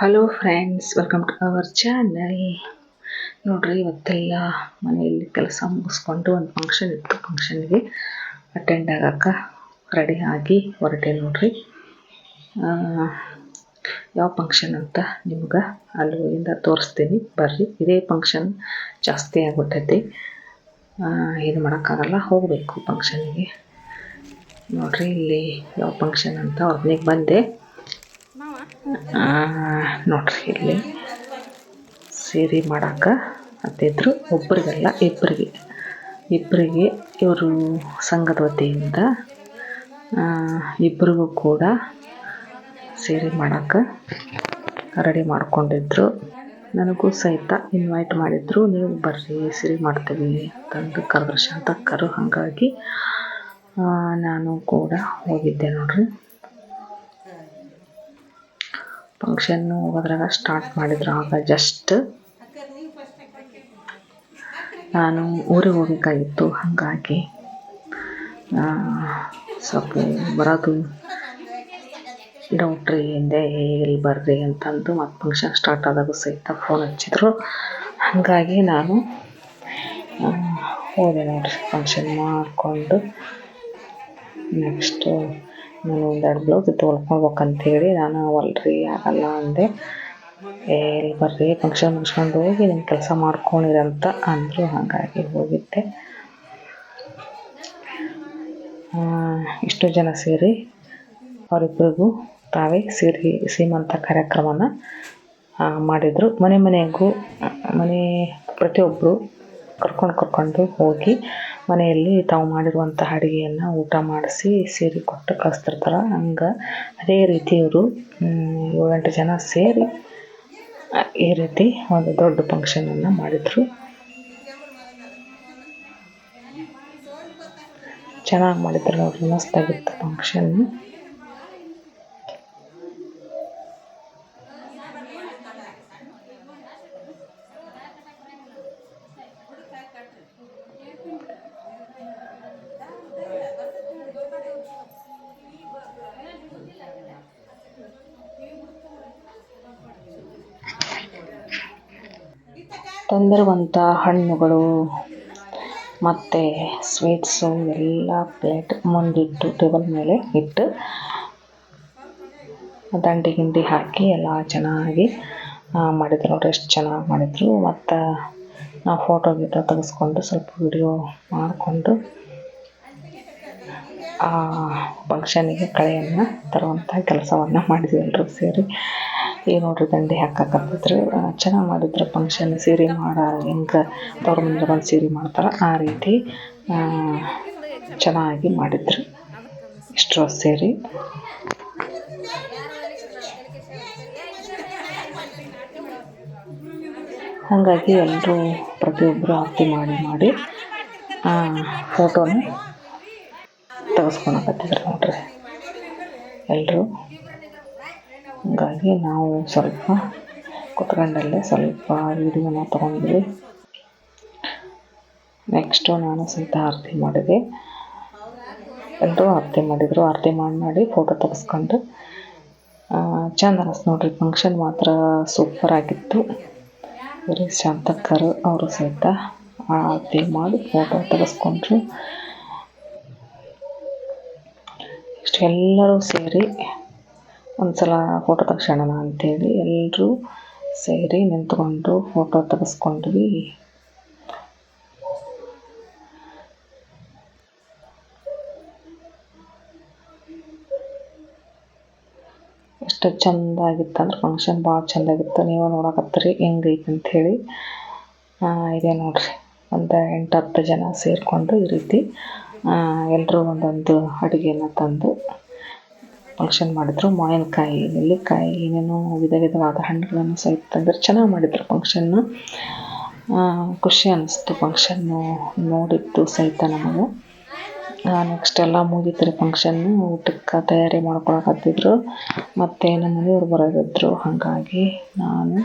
Hello friends welcome to our channel ನೋಡ್ರಿ, ಇವತ್ತೆಲ್ಲ ಮನೆಯಲ್ಲಿ ಕೆಲಸ ಮುಗಿಸ್ಕೊಂಡು ಒಂದು ಫಂಕ್ಷನ್ ಇತ್ತು. ಫಂಕ್ಷನ್ಗೆ ಅಟೆಂಡ್ ಆಗಕ್ಕೆ ರೆಡಿ ಆಗಿ ಹೊರಟೆ ನೋಡ್ರಿ. ಯಾವ ಫಂಕ್ಷನ್ ಅಂತ ನಿಮ್ಗೆ ಅಲ್ಲಿಂದ ತೋರಿಸ್ತೀನಿ. ಬರ್ರಿ, ಇದೇ ಫಂಕ್ಷನ್ ಜಾಸ್ತಿ ಆಗಿಬಿಟ್ಟೈತಿ ಏನು ಮಾಡೋಕ್ಕಾಗಲ್ಲ, ಹೋಗಬೇಕು ಫಂಕ್ಷನ್ಗೆ ನೋಡ್ರಿ, ಇಲ್ಲಿ ಯಾವ ಫಂಕ್ಷನ್ ಅಂತ ಅವ್ರನಿಗೆ ಬಂದೆ. ನೋಡ್ರಿ ಇಲ್ಲಿ ಸೀರೆ ಮಾಡಕ್ಕೆ ಹತ್ತಿದ್ರು ಒಬ್ಬರಿಗಲ್ಲ ಇಬ್ಬರಿಗೆ ಇಬ್ಬರಿಗೆ ಇವರು ಸಂಘದ ವತಿಯಿಂದ ಇಬ್ಬರಿಗೂ ಕೂಡ ಸೀರೆ ಮಾಡಕ್ಕೆ ರೆಡಿ ಮಾಡಿಕೊಂಡಿದ್ರು. ನನಗೂ ಸಹಿತ ಇನ್ವೈಟ್ ಮಾಡಿದ್ರು. ನೀವು ಬರ್ರಿ, ಸೀರೆ ಮಾಡ್ತೀವಿ ಅಂತಂದು ಕರೆದ್ರು ಕರು. ಹಾಗಾಗಿ ನಾನು ಕೂಡ ಹೋಗಿದ್ದೆ ನೋಡ್ರಿ. ಫಂಕ್ಷನ್ನು ಹೋಗೋದ್ರಾಗ ಸ್ಟಾರ್ಟ್ ಮಾಡಿದ್ರು. ಆಗ ಜಸ್ಟ್ ನಾನು ಊರಿಗೆ ಹೋಗಬೇಕಾಗಿತ್ತು. ಹಾಗಾಗಿ ಸ್ವಲ್ಪ ಬರೋದು. ಡೌಟ್ರಿ ಹಿಂದೆ ಎಲ್ಲಿ ಬರ್ರಿ ಅಂತಂದು, ಮತ್ತು ಫಂಕ್ಷನ್ ಸ್ಟಾರ್ಟ್ ಆದಾಗ ಸಹಿತ ಫೋನ್ ಹಚ್ಚಿದ್ರು. ಹಾಗಾಗಿ ನಾನು ಹೋದೆ ನೋಡ್ರಿ ಫಂಕ್ಷನ್ ಮಾಡಿಕೊಂಡು ನೆಕ್ಸ್ಟು ನಾನು ಒಂದೆರಡು ಬ್ಲೌಸ್ ಇತ್ತು ಹೇಳಿ ನಾನು ಹೊಲ್ರಿ, ಆಗಲ್ಲ ಅಂದೆ. ಏ ಇಲ್ಲಿ ಬರ್ರಿ ಫಂಕ್ಷನ್ ಮುಗಿಸ್ಕೊಂಡು ಹೋಗಿ ನಿಮ್ಮ ಕೆಲಸ ಮಾಡ್ಕೊಂಡಿರಂತ ಅಂದರು ಹಾಗಾಗಿ ಹೋಗಿದ್ದೆ. ಇಷ್ಟು ಜನ ಸೇರಿ ಅವರಿಬ್ಬರಿಗೂ ತಾವೇ ಸೇರಿ ಸೀಮಂತ ಕಾರ್ಯಕ್ರಮನ ಮಾಡಿದರು. ಮನೆ ಮನೆಗೂ, ಮನೆ ಪ್ರತಿಯೊಬ್ಬರು ಕರ್ಕೊಂಡು ಕರ್ಕೊಂಡು ಹೋಗಿ ಮನೆಯಲ್ಲಿ ತಾವು ಮಾಡಿರುವಂತಹ ಅಡುಗೆಯನ್ನು ಊಟ ಮಾಡಿಸಿ ಸೇರಿ ಕೊಟ್ಟು ಕಳಿಸ್ತಿರ್ತಾರೆ. ಹಂಗೆ ಅದೇ ರೀತಿ ಇವರು ಏಳೆಂಟು ಜನ ಸೇರಿ ಈ ರೀತಿ ಒಂದು ದೊಡ್ಡ ಫಂಕ್ಷನನ್ನು ಮಾಡಿದರು. ಚೆನ್ನಾಗಿ ಮಾಡಿದ್ರು ನೋಡ್ರಿ, ಮಸ್ತಾಗಿತ್ತು ಫಂಕ್ಷನ್ನು ತಂದಿರುವಂಥ ಹಣ್ಣುಗಳು, ಮತ್ತು ಸ್ವೀಟ್ಸು ಎಲ್ಲ ಪ್ಲೇಟ್ ಮುಂದಿಟ್ಟು ಟೇಬಲ್ ಮೇಲೆ ಇಟ್ಟು ದಂಡಿ ಗಿಂಡಿ ಹಾಕಿ ಎಲ್ಲ ಚೆನ್ನಾಗಿ ಮಾಡಿದ್ರು. ನೋಡ್ರಿ ಎಷ್ಟು ಚೆನ್ನಾಗಿ ಮಾಡಿದರು. ಮತ್ತು ನಾವು ಫೋಟೋ ಗೀಟೋ ತೆಗೆಸ್ಕೊಂಡು ಸ್ವಲ್ಪ ವಿಡಿಯೋ ಮಾಡಿಕೊಂಡು, ಆ ಫಂಕ್ಷನಿಗೆ ಕಳೆಯನ್ನು ತರುವಂಥ ಕೆಲಸವನ್ನು ಮಾಡಿದ್ವಿ ಎಲ್ಲರೂ ಸೇರಿ. ಈಗ ನೋಡ್ರಿ ದಂಡಿ ಹಾಕಕತ್ತಿದ್ರು ಚೆನ್ನಾಗಿ ಮಾಡಿದ್ರು ಫಂಕ್ಷನ್ ಸೀರೆ ಮಾಡ, ಹೆಂಗೆ ತವ್ರ ಮನೆಗೆ ಬಂದು ಸೀರೆ ಮಾಡ್ತಾರೆ, ಆ ರೀತಿ ಚೆನ್ನಾಗಿ ಮಾಡಿದ್ರು. ಇಷ್ಟು ಸೇರಿ? ಹಾಗಾಗಿ ಎಲ್ಲರೂ ಪ್ರತಿಯೊಬ್ಬರು ಆರತಿ ಮಾಡಿ ಮಾಡಿ ಫೋಟೋನ ತೆಗೆಸ್ಕೊಳಕತ್ತಿದ್ರು ನೋಡ್ರಿ ಎಲ್ಲರೂ ಹಾಗಾಗಿ ನಾವು ಸ್ವಲ್ಪ ಕುತ್ಕೊಂಡಲ್ಲೇ ಸ್ವಲ್ಪ ವಿಡಿಯೋನ ತೊಗೊಂಡ್ವಿ. ನೆಕ್ಸ್ಟು ನಾನು ಸಹಿತ ಆರತಿ ಮಾಡಿದೆ. ಎಲ್ಲರೂ ಆರತಿ ಮಾಡಿದರು. ಆರತಿ ಮಾಡಿ ಮಾಡಿ ಫೋಟೋ ತೆಗೆಸ್ಕೊಂಡು ಚೆಂದ ಅನಿಸ್ತು ನೋಡ್ರಿ ಫಂಕ್ಷನ್ ಮಾತ್ರ ಸೂಪರ್ ಆಗಿತ್ತು. ಬರೀ ಶಾಂತಕ್ಕರು, ಅವರು ಸಹಿತ ಆರತಿ ಮಾಡಿ ಫೋಟೋ ತೆಗೆಸ್ಕೊಂಡ್ರು. ನೆಕ್ಸ್ಟ್ ಎಲ್ಲರೂ ಸೇರಿ ಒಂದ್ಸಲ ಫೋಟೋ ತೆಗ್ಸೋಣ ಅಂತೇಳಿ ಎಲ್ಲರೂ ಸೇರಿ ನಿಂತ್ಕೊಂಡು ಫೋಟೋ ತೆಗೆಸ್ಕೊಂಡ್ವಿ. ಎಷ್ಟು ಚಂದ ಆಗಿತ್ತು ಅಂದ್ರೆ ಫಂಕ್ಷನ್ ಭಾಳ ಚೆಂದಾಗಿತ್ತು ನೀವು ನೋಡಕತ್ತೀರಿ ಹೆಂಗೈತೆ ಅಂಥೇಳಿ ಇದೆ ನೋಡ್ರಿ. ಒಂದು ಎಂಟು ಹತ್ತು ಜನ ಸೇರಿಕೊಂಡು ಈ ರೀತಿ ಎಲ್ಲರೂ ಒಂದೊಂದು ಅಡುಗೆನ ತಂದು ಫಂಕ್ಷನ್ ಮಾಡಿದ್ರು. ಮಾವಿನಕಾಯಿ ನೆಲ್ಲಿಕಾಯಿ ಏನೇನೋ ವಿಧ ವಿಧವಾದ ಹಣ್ಣುಗಳನ್ನು ಸಹಿತ ತಂದ್ರೆ. ಚೆನ್ನಾಗಿ ಮಾಡಿದ್ರು ಫಂಕ್ಷನ್ನು ಖುಷಿ ಅನ್ನಿಸ್ತು ಫಂಕ್ಷನ್ನು ನೋಡಿದ್ದು ಸಹಿತ ನಮಗೆ. ನೆಕ್ಸ್ಟ್ ಎಲ್ಲ ಮುಗೀತು ರೀ ಫಂಕ್ಷನ್ನು ಊಟಕ್ಕೆ ತಯಾರಿ ಮಾಡ್ಕೊಳಕತ್ತಿದ್ರು. ಮತ್ತು ನಮ್ಮ ಮನೆಯವ್ರು ಬರೋದಿದ್ರು ಹಾಗಾಗಿ ನಾನು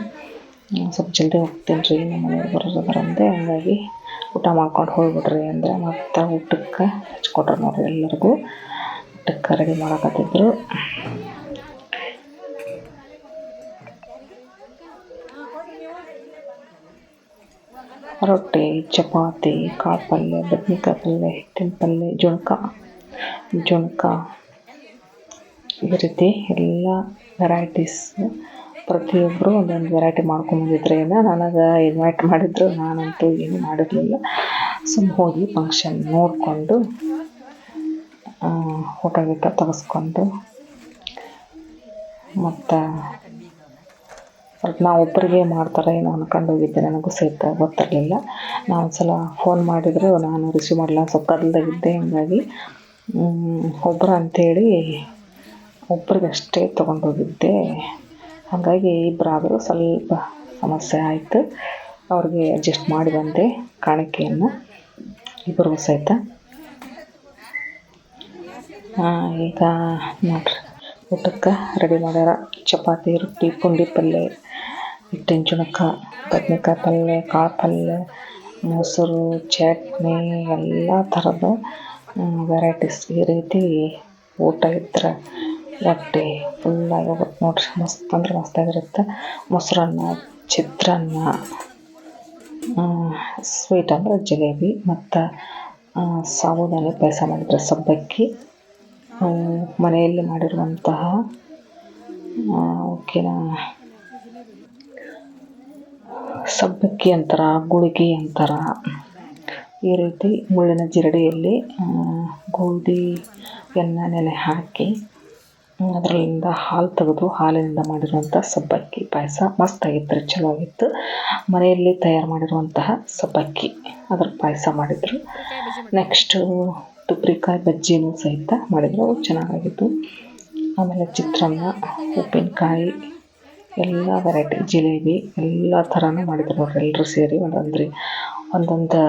ಸ್ವಲ್ಪ ಜಲ್ದಿ ಹೋಗ್ತೀನಿ ರೀ ನಮ್ಮ ಮನೆಯವ್ರು ಬರೋದು ಬರಂದೆ. ಹಂಗಾಗಿ ಊಟ ಮಾಡ್ಕೊಂಡು ಹೋಗ್ಬಿಡ್ರಿ ಅಂದ್ರೆ ಮತ್ತು ಊಟಕ್ಕೆ ಹಚ್ಕೊಟ್ರು ನೋಡಿರಿ ಎಲ್ಲರಿಗೂ. ಊಟಕ್ಕೆ ರೆಡಿ ಮಾಡಕತ್ತಿದ್ರು ರೊಟ್ಟಿ, ಚಪಾತಿ, ಕಾಳು ಪಲ್ಯ, ಬದ್ನಿಕಾಯಿ ಪಲ್ಯ, ಹಿಟ್ಟಿನ ಪಲ್ಯ, ಜುಣಕ. ಜುಣಕ ಈ ರೀತಿ ಎಲ್ಲ ವೆರೈಟೀಸ್ ಪ್ರತಿಯೊಬ್ಬರು ಒಂದೊಂದು ವೆರೈಟಿ ಮಾಡ್ಕೊಂಬಂದಿದ್ರೆ ನನಗೆ ಇನ್ವೈಟ್ ಮಾಡಿದ್ರು, ನಾನಂತೂ ಏನು ಮಾಡಿರಲಿಲ್ಲ. ಸುಮ್ಮನೆ ಹೋಗಿ ಫಂಕ್ಷನ್ ನೋಡಿಕೊಂಡು ಫೋಟೋ ಗೀಟ ತೆಗೆಸ್ಕೊಂಡು ಮತ್ತು ಸ್ವಲ್ಪ ನಾವು ಒಬ್ಬರಿಗೆ ಮಾಡ್ತಾರೆ ಏನೋ ಅನ್ಕೊಂಡು ಹೋಗಿದ್ದೆ, ನನಗೂ ಸಹಿತ ಗೊತ್ತಿರಲಿಲ್ಲ. ಒಂದು ಸಲ ಫೋನ್ ಮಾಡಿದ್ರು, ನಾನು ರಿಸೀವ್ ಮಾಡಲ್ಲ ಸ್ವಲ್ಪ ಕದಲ್ದಾಗಿದ್ದೆ ಹಂಗಾಗಿ ಒಬ್ಬರು ಅಂಥೇಳಿ ಒಬ್ರಿಗಷ್ಟೇ ತೊಗೊಂಡು ಹೋಗಿದ್ದೆ. ಹಾಗಾಗಿ ಇಬ್ಬರಾದರೂ ಸ್ವಲ್ಪ ಸಮಸ್ಯೆ ಆಯಿತು. ಅವ್ರಿಗೆ ಅಡ್ಜಸ್ಟ್ ಮಾಡಿ ಬಂದೆ, ಕಾಣಿಕೆಯನ್ನು. ಇಬ್ಬರಿಗೂ ಸಹಿತ. ಈಗ ನೋಡಿರಿ. ಊಟಕ್ಕೆ ರೆಡಿ ಮಾಡ್ಯಾರ. ಚಪಾತಿ, ರೊಟ್ಟಿ, ಪುಂಡಿ ಪಲ್ಯ ಹಿಟ್ಟಿನ ಚುಣಕ, ಬದ್ನೆಕಾಯಿ ಪಲ್ಯ ಕಾಳು ಪಲ್ಯ ಮೊಸರು, ಚಟ್ನಿ, ಎಲ್ಲ ಥರದ ವೆರೈಟೀಸ್ ಈ ರೀತಿ ಊಟ ಇದ್ರೆ ಹೊಟ್ಟೆ ಫುಲ್ಲಾಗಿ ಹೋಗುತ್ತೆ ನೋಡಿರಿ. ಮಸ್ತ್ ಅಂದ್ರೆ ಮಸ್ತಾಗಿರುತ್ತೆ ಮೊಸರನ್ನ, ಚಿತ್ರಾನ್ನ ಸ್ವೀಟ್ ಅಂದರೆ ಜಿಲೇಬಿ ಮತ್ತು ಸಾಬೂದಾನಿ ಪಾಯಸ ಮಾಡಿದ್ರೆ ಸಬ್ಬಕ್ಕಿ. ಮನೆಯಲ್ಲಿ ಮಾಡಿರುವಂತಹ ಓಕೆನ ಸಬ್ಬಕ್ಕಿ ಅಂತಾರೆ ಗುಳಿಗೆ ಅಂತಾರ. ಈ ರೀತಿ ಮುಳ್ಳಿನ ಜಿರಡೆಯಲ್ಲಿ ಗೋಧಿಯನ್ನು ನೆನೆ ಹಾಕಿ ಅದರಿಂದ ಹಾಲು ತೆಗೆದು ಹಾಲಿನಿಂದ ಮಾಡಿರುವಂಥ ಸಬ್ಬಕ್ಕಿ ಪಾಯಸ ಮಸ್ತಾಗಿತ್ತು ರೀ ಚಲೋ ಆಗಿತ್ತು ಮನೆಯಲ್ಲಿ ತಯಾರು ಮಾಡಿರುವಂತಹ ಸಬ್ಬಕ್ಕಿ ಅದ್ರ ಪಾಯಸ ಮಾಡಿದರು. ನೆಕ್ಸ್ಟು ತುಪ್ರಿಕಾಯಿ ಬಜ್ಜಿನೂ ಸಹಿತ ಮಾಡಿದ್ರು. ಚೆನ್ನಾಗಾಗಿತ್ತು ಆಮೇಲೆ ಚಿತ್ರಾನ್ನ, ಉಪ್ಪಿನಕಾಯಿ, ಎಲ್ಲ ವೆರೈಟಿ ಜಿಲೇಬಿ, ಎಲ್ಲ ಥರನೂ ಮಾಡಿದ್ರು ಅವ್ರು ಎಲ್ಲರೂ ಸೇರಿ. ಒಂದೊಂದು ಒಂದೊಂದು,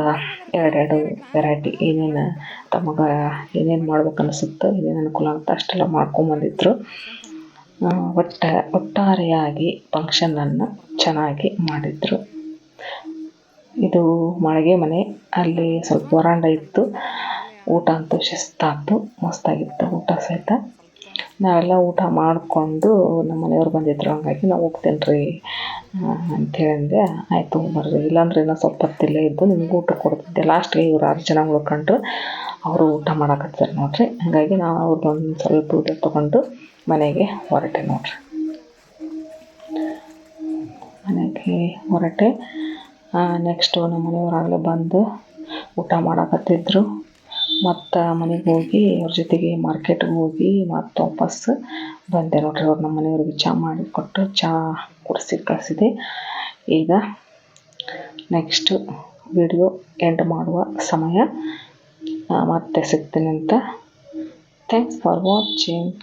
ಎರಡೆರಡು ವೆರೈಟಿ ಏನೇನು ತಮಗೆ ಏನೇನು ಮಾಡ್ಬೇಕು ಅನಿಸುತ್ತೋ, ಏನೇನು ಅನುಕೂಲ ಅಂತ ಅಷ್ಟೆಲ್ಲ ಮಾಡ್ಕೊಂಬಂದಿದ್ರು. ಒಟ್ಟ, ಒಟ್ಟಾರೆಯಾಗಿ ಫಂಕ್ಷನನ್ನು ಚೆನ್ನಾಗಿ ಮಾಡಿದರು. ಇದು ಮಾಳಿಗೆ ಮನೆ. ಅಲ್ಲಿ ಸ್ವಲ್ಪ ವರಾಂಡ ಇತ್ತು. ಊಟ ಅಂತೂ ಶಿಸ್ತಾಗ್ತು ಮಸ್ತಾಗಿತ್ತು ಊಟ ಸಹಿತ. ನಾವೆಲ್ಲ ಊಟ ಮಾಡಿಕೊಂಡು ನಮ್ಮ ಮನೆಯವ್ರು ಬಂದಿದ್ರು, ಹಂಗಾಗಿ ನಾವು ಹೋಗ್ತೇನೆ ರೀ ಅಂಥೇಳಿ ಅಂದೆ ಆಯಿತು ಬರ್ರಿ. ಇಲ್ಲಾಂದ್ರೆ ಇನ್ನೂ ಸ್ವಲ್ಪ ಹೊತ್ತಿಲ್ಲೇ ಇದ್ದು ನಿಮ್ಗೆ ಊಟ ಕೊಡ್ತಿದ್ದೆ. ಲಾಸ್ಟ್ಗೆ ಇವ್ರು ಆರು ಜನ ಉಳ್ಕೊಂಡ್ರು. ಅವರು ಊಟ ಮಾಡಕತ್ತಾರೆ ನೋಡ್ರಿ. ಹಾಗಾಗಿ ನಾವು ಅವ್ರದ್ದೊಂದು ಸ್ವಲ್ಪ ಊಟ ತೊಗೊಂಡು ಮನೆಗೆ ಹೊರಟೆ ನೋಡ್ರಿ. ಮನೆಗೆ ಹೊರಟೆ. ನೆಕ್ಸ್ಟು ನಮ್ಮ ಮನೆಯವ್ರು ಬಂದು ಊಟ ಮಾಡಕತ್ತಿದ್ರು. ಮತ್ತು ಮನೆಗೆ ಹೋಗಿ ಅವ್ರ ಜೊತೆಗೆ ಮಾರ್ಕೆಟ್ಗೆ ಹೋಗಿ ಮತ್ತು ವಾಪಸ್ ಬಂದೆ ನೋಡ್ರಿ ಅವ್ರು ನಮ್ಮ ಮನೆಯವ್ರಿಗೆ ಚಹಾ ಮಾಡಿಕೊಟ್ಟು ಚಹಾ ಕುಡಿಸಿ ಕಳಿಸಿದೆ. ಈಗ ನೆಕ್ಸ್ಟು ವಿಡಿಯೋ ಎಂಡ್ ಮಾಡುವ ಸಮಯ. ಮತ್ತೆ ಸಿಗ್ತೀನಿ ಅಂತ. Thanks for watching